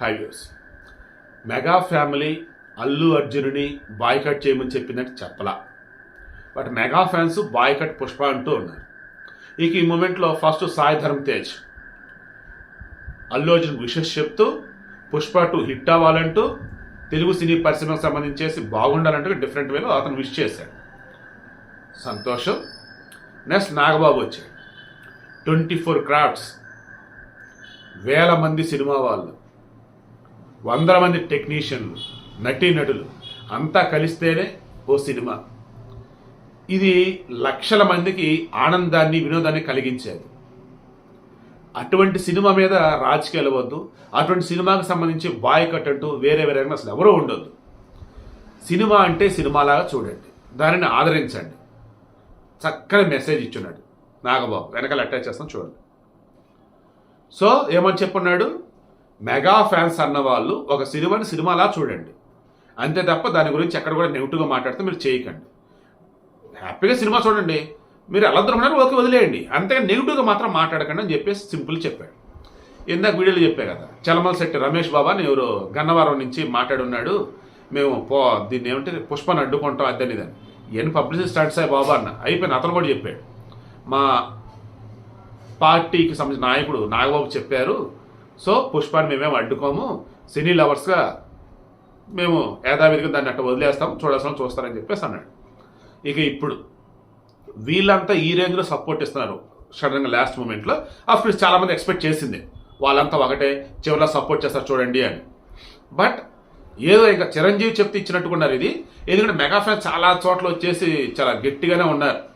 Highways. Mega family Allu అర్జునుని boycott చేయమని చెప్పిందంటే చెప్పలా. But mega fans boycott Pushpa అంటూ ఉన్నారు. ఇక ఈ మూమెంట్లో ఫస్ట్ సాయి ధర్మ్ తేజ్. అల్లు అర్జున్ విషెస్ చెప్తూ పుష్ప టూ హిట్ అవ్వాలంటూ తెలుగు సినీ పరిశ్రమకు సంబంధించేసి బాగుండాలంటూ డిఫరెంట్ వేలో అతను విష్ చేశాడు. సంతోషం. నెక్స్ట్ నాగబాబు వచ్చాడు. ట్వంటీ ఫోర్ క్రాఫ్ట్స్ వేల మంది సినిమా వాళ్ళు. వందల మంది టెక్నీషియన్లు నటీనటులు అంతా కలిస్తేనే ఓ సినిమా. ఇది లక్షల మందికి ఆనందాన్ని వినోదాన్ని కలిగించేది. అటువంటి సినిమా మీద రాజకీయాలు వద్దు అటువంటి సినిమాకు సంబంధించి బాయ్ కట్టట్టు అంటూ వేరే వేరే అసలు ఎవరూ ఉండొద్దు. సినిమా అంటే సినిమాలాగా చూడండి దానిని ఆదరించండి. చక్కని మెసేజ్ ఇచ్చున్నాడు నాగబాబు. వెనకాల అటాచ్ చేస్తాం చూడండి. సో ఏమని చెప్పున్నాడు? మెగా ఫ్యాన్స్ అన్న వాళ్ళు ఒక సినిమాని సినిమాలా చూడండి. అంతే తప్ప దాని గురించి ఎక్కడ కూడా నెగిటివ్గా మాట్లాడితే మీరు చేయకండి. హ్యాపీగా సినిమా చూడండి. మీరు ఎలా దొరకడానికి ఓకే వదిలేయండి. అంతే నెగిటివ్గా మాత్రం మాట్లాడకండి అని చెప్పేసి సింపుల్ చెప్పాడు. ఇందాక వీడియోలో చెప్పా కదా చలమల శెట్టి రమేష్ బాబా అని ఎవరు గన్నవరం నుంచి మాట్లాడున్నాడు. మేము పో దీన్ని ఏమంటే పుష్పని అడ్డుకుంటాం అదని దాన్ని ఇవన్నీ పబ్లిసిటీ స్టార్ట్స్ అయ్యి బాబా అన్న అయిపోయిన అతను కూడా చెప్పాడు. మా పార్టీకి సంబంధించిన నాయకుడు నాగబాబు చెప్పారు సో పుష్పాన్ని మేమేం అడ్డుకోము. సినీ లవర్స్గా మేము యథావిధిగా దాన్ని అట్ట వదిలేస్తాం. చూడాల్సిన చూస్తారని చెప్పేసి అన్నాడు. ఇక ఇప్పుడు వీళ్ళంతా ఈ రేంజ్లో సపోర్ట్ ఇస్తున్నారు. సడన్గా లాస్ట్ మూమెంట్లో అఫ్కోర్స్ చాలామంది ఎక్స్పెక్ట్ చేసింది. వాళ్ళంతా ఒకటే చివరిలో సపోర్ట్ చేస్తారు చూడండి అని. బట్ ఏదో ఇంకా చిరంజీవి చెప్తే ఇచ్చినట్టుకున్నారు ఇది. ఎందుకంటే మెగా ఫ్యాన్స్ చాలా చోట్ల వచ్చేసి చాలా గట్టిగానే ఉన్నారు.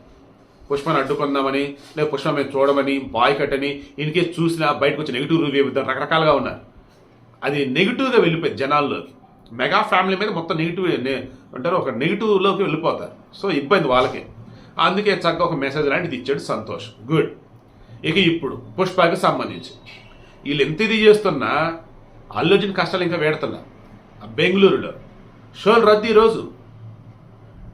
పుష్పని అడ్డుకుందామని లేదా పుష్ప మేము చూడమని బాయ్ అని ఇన్కేస్ చూసినా బయటకు వచ్చి నెగిటివ్ రివ్యూ ఇద్దాం రకరకాలుగా ఉన్నారు. అది నెగిటివ్గా వెళ్ళిపోయింది జనాల్లోకి మెగా ఫ్యామిలీ మీద మొత్తం నెగిటివ్ అంటారు ఒక నెగిటివ్లోకి వెళ్ళిపోతారు. సో ఇబ్బంది వాళ్ళకి. అందుకే చక్కగా ఒక మెసేజ్ లాంటిది ఇచ్చాడు సంతోష్. గుడ్. ఇక ఇప్పుడు పుష్పకి సంబంధించి. వీళ్ళు ఎంత ఇది చేస్తున్నా అల్లుజిన్ కష్టాలు ఇంకా వేడుతున్నా. బెంగళూరులో. షోలు రద్దు ఈరోజు.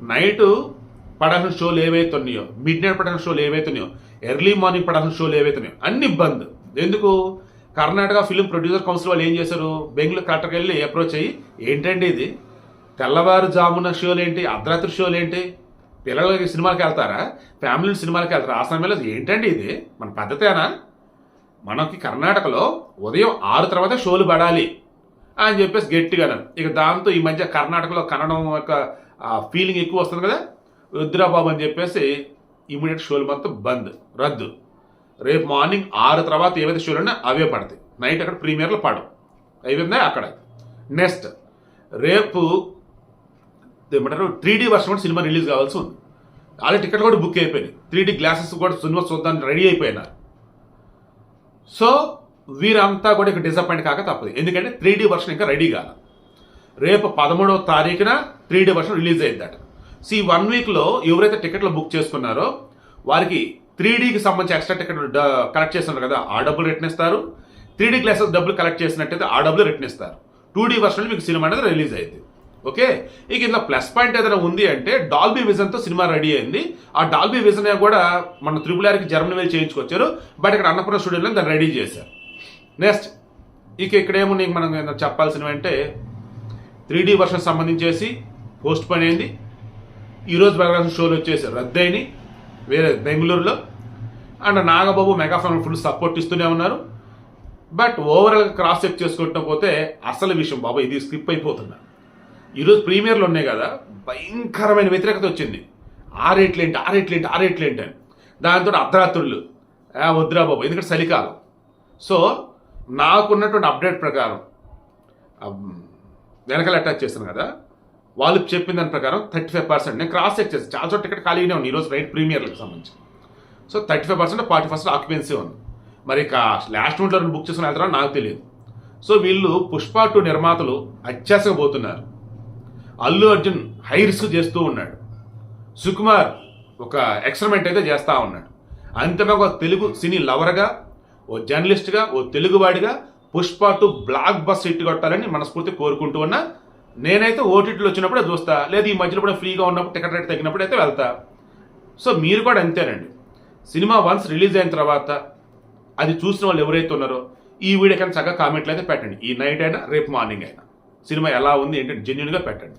నైటు పడాల్సిన షోలు ఏవైతే ఉన్నాయో మిడ్ నైట్ పడాల్సిన షోలు ఏవైతే ఉన్నాయో ఎర్లీ మార్నింగ్ పడాల్సిన షోలు ఏవైతే ఉన్నాయో అన్ని బంద్. ఎందుకు? కర్ణాటక ఫిల్మ్ ప్రొడ్యూసర్ కౌన్సిల్ వాళ్ళు ఏం చేశారు? బెంగళూరు కలెక్టర్కి వెళ్ళి అప్రోచ్ అయ్యి ఏంటండి ఇది? తెల్లవారుజామున షోలు ఏంటి అర్ధరాత్రి షోలు ఏంటి పిల్లలకి సినిమాకి వెళ్తారా? ఫ్యామిలీ సినిమాలకి వెళ్తారా? ఆ సమయంలో ఏంటండి ఇది? మన పద్ధతేనా? మనకి కర్ణాటకలో ఉదయం ఆరు తర్వాత షోలు పడాలి అని చెప్పేసి గట్టిగా ఇక దాంతో ఈ మధ్య కర్ణాటకలో కన్నడం యొక్క ఫీలింగ్ ఎక్కువ వస్తుంది కదా? రుద్రాబాబు అని చెప్పేసి ఇమీడియట్ షోలు మొత్తం బంద్ రద్దు. రేపు మార్నింగ్ ఆరు తర్వాత ఏవైతే షోలు ఉన్నా అవే పడతాయి. నైట్ అక్కడ ప్రీమియర్లో పడవు. అయిపోయిందా అక్కడ. నెక్స్ట్ రేపు ఏమంటారు త్రీ డీ వర్షం కూడా సినిమా రిలీజ్ కావాల్సి ఉంది. ఆల్రెడీ టికెట్ కూడా బుక్ అయిపోయినాయి. త్రీ డీ గ్లాసెస్ కూడా సినిమా చూద్దానికి రెడీ అయిపోయినారు. సో వీరంతా కూడా ఇక డిసప్పాయింట్ కాక తప్పదు. ఎందుకంటే త్రీ డీ వర్షన్ ఇంకా రెడీ కాదు రేపు పదమూడవ తారీఖున త్రీ డీ వర్షన్ రిలీజ్ అయిందట. సో ఈ వన్ వీక్లో ఎవరైతే టికెట్లు బుక్ చేసుకున్నారో వారికి త్రీ డీకి సంబంధించి ఎక్స్ట్రా టికెట్ కలెక్ట్ చేస్తున్నారు కదా ఆ డబ్బులు రిటర్న్ ఇస్తారు. త్రీ డీ క్లాసెస్ డబ్బులు కలెక్ట్ చేసినట్టయితే ఆ డబ్బులు రిటర్న్ ఇస్తారు. టూ డీ వర్షన్ మీకు సినిమా అనేది రిలీజ్ అయింది ఓకే? ఇక ఇందులో ప్లస్ పాయింట్ ఏదైనా ఉంది అంటే డాల్బీ విజన్తో సినిమా రెడీ అయింది. ఆ డాల్బీ విజన్ కూడా మన త్రిపుల్ ఆర్కి జర్మనీ వెళ్ళి చేయించుకొచ్చారు. బట్ ఇక్కడ అన్నపూర్ణ స్టూడియోలో దాన్ని రెడీ చేశారు. నెక్స్ట్ ఇక ఇక్కడేమో నీకు మనం ఏదైనా చెప్పాల్సినవి అంటే త్రీ డీ వర్షన్ సంబంధించేసి పోస్ట్ పని అయింది. ఈరోజు వెళ్ళాల్సిన షోలు వచ్చేసి రద్దయిని వేరే బెంగళూరులో. And Nagababu megaphone full support ఇస్తూనే ఉన్నారు. బట్ ఓవరాల్ క్రాస్ చెక్ చేసుకుంటూ పోతే అసలు విషయం బాబా ఇది స్కిప్ అయిపోతున్నా. ఈరోజు ప్రీమియర్లు ఉన్నాయి కదా భయంకరమైన వ్యతిరేకత వచ్చింది. ఆ రేట్లు ఏంటి ఆ రేట్లు ఏంటి ఆ రేట్లు ఏంటి అని. దాంతో అర్ధరాత్రులు. వద్దురా బాబు ఎందుకంటే చలికాలం. సో నాకున్నటువంటి అప్డేట్ ప్రకారం వెనకాల అటాచ్ చేస్తాను కదా. వాళ్ళు చెప్పిన దాని ప్రకారం థర్టీ ఫైవ్ పర్సెంట్. నేను క్రాస్ చెక్ చేసి చాలా చోట్ల టికెట్ ఖాళీగానే ఉంది ఈరోజు రైట్ ప్రీమియర్లకు సంబంధించి. So thirty five percent forty percent occupancy ఉంది. మరి ఇక లాస్ట్ మినిట్లో బుక్ చేసుకుని వెళ్తారో? నాకు తెలియదు. సో వీళ్ళు పుష్ప టూ నిర్మాతలు అత్యాసగా పోతున్నారు. అల్లు అర్జున్ హై రిస్క్ చేస్తూ ఉన్నాడు. సుకుమార్ ఒక ఎక్స్పెరిమెంట్ అయితే చేస్తూ ఉన్నాడు. అంతగా ఒక తెలుగు సినీ లవర్గా ఓ జర్నలిస్ట్గా ఓ తెలుగువాడిగా Pushpa two blockbuster hit కొట్టాలని మనస్ఫూర్తి కోరుకుంటూ ఉన్నా నేనైతే ఓటీటీలు వచ్చినప్పుడే చూస్తా. లేదు ఈ మధ్యలో కూడా ఫ్రీగా ఉన్నప్పుడు టికెట్ రేట్ తగ్గినప్పుడు అయితే వెళ్తా. సో మీరు కూడా అంతేనండి. సినిమా వన్స్ రిలీజ్ అయిన తర్వాత అది చూసిన వాళ్ళు ఎవరైతే ఉన్నారో ఈ వీడియో కన్నా చక్కగా కామెంట్లు అయితే పెట్టండి. ఈ నైట్ అయినా రేపు మార్నింగ్ అయినా. సినిమా ఎలా ఉంది ఏంటంటే జెన్యున్గా పెట్టండి.